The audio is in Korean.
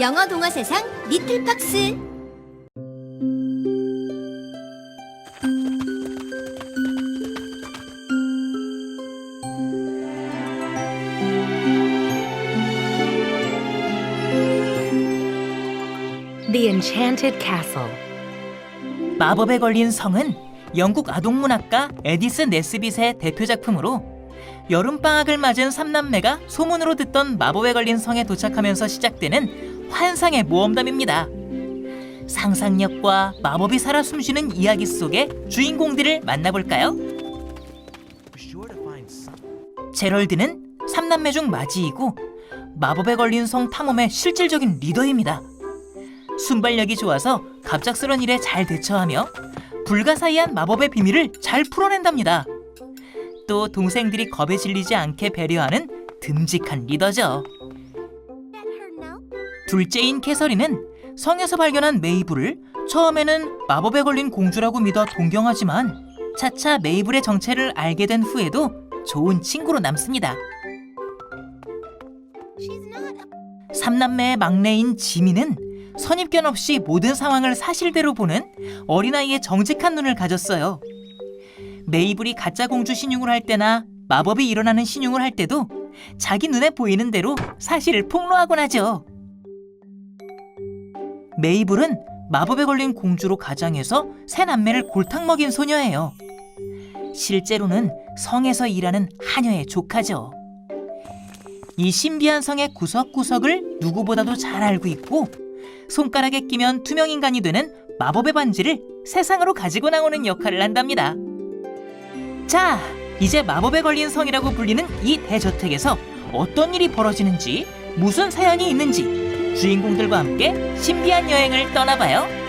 영어 동화 세상 리틀 박스 The Enchanted Castle. 마법에 걸린 성은 영국 아동문학가 에디슨 네스빗의 대표 작품으로 여름방학을 맞은 삼남매가 소문으로 듣던 마법에 걸린 성에 도착하면서 시작되는 환상의 모험담입니다. 상상력과 마법이 살아 숨쉬는 이야기 속의 주인공들을 만나볼까요? 제럴드는 삼남매 중 맞이이고 마법에 걸린 성 탐험의 실질적인 리더입니다. 순발력이 좋아서 갑작스런 일에 잘 대처하며 불가사의한 마법의 비밀을 잘 풀어낸답니다. 또 동생들이 겁에 질리지 않게 배려하는 듬직한 리더죠. 둘째인 캐서린은 성에서 발견한 메이블을 처음에는 마법에 걸린 공주라고 믿어 동경하지만 차차 메이블의 정체를 알게 된 후에도 좋은 친구로 남습니다. 삼남매의 막내인 지미는 선입견 없이 모든 상황을 사실대로 보는 어린아이의 정직한 눈을 가졌어요. 메이블이 가짜 공주 신용을 할 때나 마법이 일어나는 신용을 할 때도 자기 눈에 보이는 대로 사실을 폭로하곤 하죠. 메이블은 마법에 걸린 공주로 가장해서 새 남매를 골탕 먹인 소녀예요. 실제로는 성에서 일하는 하녀의 조카죠. 이 신비한 성의 구석구석을 누구보다도 잘 알고 있고 손가락에 끼면 투명 인간이 되는 마법의 반지를 세상으로 가지고 나오는 역할을 한답니다. 자, 이제 마법에 걸린 성이라고 불리는 이 대저택에서 어떤 일이 벌어지는지, 무슨 사연이 있는지 주인공들과 함께 신비한 여행을 떠나봐요.